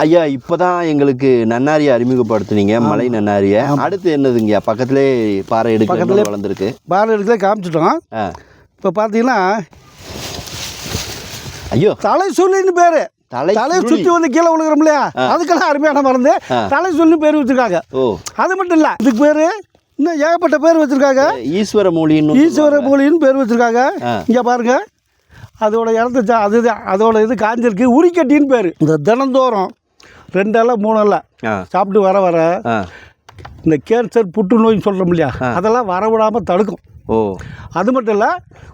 ஐயா இப்பதான் எங்களுக்கு நன்னாரியை அறிமுகப்படுத்துனீங்க மலை நன்னாரிய. அடுத்து என்னதுங்கய்யா? பக்கத்திலே பாறை எடுக்க பக்கத்திலே- வளர்ந்துருக்கு. பாரத இடத்துல காமிச்சிட்டோம். இப்போ பார்த்தீங்கன்னா ஐயோ. தலை சொல்லின்னு பேர். தலை சுருளி. சுற்றி வந்து கீழே விழுகிறோம் இல்லையா அதுக்கெல்லாம் அருமையான மருந்து. தலை சொல்லி பேர் வச்சிருக்காங்க. அது மட்டும் இல்லை இதுக்கு பேர் இன்னும் ஏகப்பட்ட பேர் வச்சிருக்காங்க. ஈஸ்வர மூலின்னு ஈஸ்வர மூலின்னு பேர் வச்சிருக்காங்க. இங்கே பாருங்க அதோட இடத்த அது அதோட இது காஞ்சிருக்கு. உரிக்கட்டின்னு பேர். இந்த தினந்தோறும் ரெண்டு இலை மூணு ஆ. சாப்பிட்டு வர வர இந்த கேன்சர் புற்றுநோய்னு சொல்கிறோம் இல்லையா? அதெல்லாம் வரவிடாமல் தடுக்கும். ஓ. அது மட்டும் இல்லை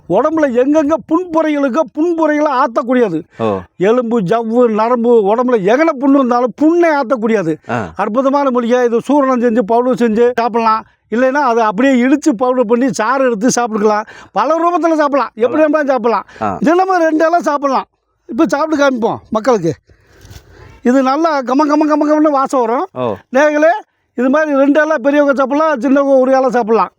உடம்புல எங்கெங்கே புண்புறைகளுக்கோ புண்புறைகளை ஆற்றக்கூடியது எலும்பு ஜவ்வு நரம்பு உடம்புல எங்கன புண்ணு இருந்தாலும் புண்ணை ஆற்றக்கூடியது அற்புதமான மூலிகை இது சூரணம் செஞ்சு பவுடர் செஞ்சு சாப்பிடலாம். இல்லைன்னா அதை அப்படியே இடித்து பவுடர் பண்ணி சாறு எடுத்து சாப்பிட்டுக்கலாம். பல ரூபத்தில் சாப்பிடலாம். எப்படி வேணாலும் சாப்பிடலாம். தினமும் ரெண்டு எல்லாம் சாப்பிடலாம். இப்போ சாப்பிட்டு காமிப்போம் மக்களுக்கு. இது நல்லா கம கம கம கமன்னு வாசம் வரும். நேர்களே இது மாதிரி ரெண்டு எல்லாம் பெரியவங்க சாப்பிடலாம் சின்னவங்க ஒரு இலை சாப்பிடலாம்.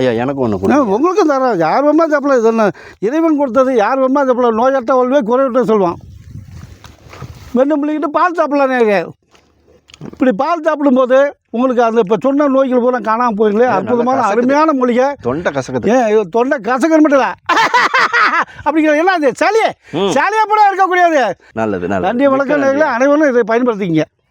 ஐயா எனக்கு ஒன்று உங்களுக்கும் தரோம் யார் வேணா சாப்பிடலாம்? இது என்ன இறைவன் கொடுத்தது யார் வேணா சாப்பிடலாம்? நோயற்ற வாழ்வே குறைவிட்ட சொல்லுவான். வெண்ணெய் முள்ளிக்கிட்டு பால் சாப்பிடலாம் நீங்கள் இப்படி பால் சாப்பிடும்போது உங்களுக்கு அந்த இப்போ சொன்ன நோய்கள் பூரா காணாமல் போயிங்களே அற்புதமான. அருமையான மூலிகை தொண்டை கசக்குது. ஏன் தொண்டை கசக்கன் மட்டும் இல்லை. அப்படிங்கிற என்ன அது சளியே. சளியாக கூட இருக்கக்கூடியது நல்லது நல்லது. நன்றி வணக்கம் அனைவரும் இதை பயன்படுத்திக்கங்க.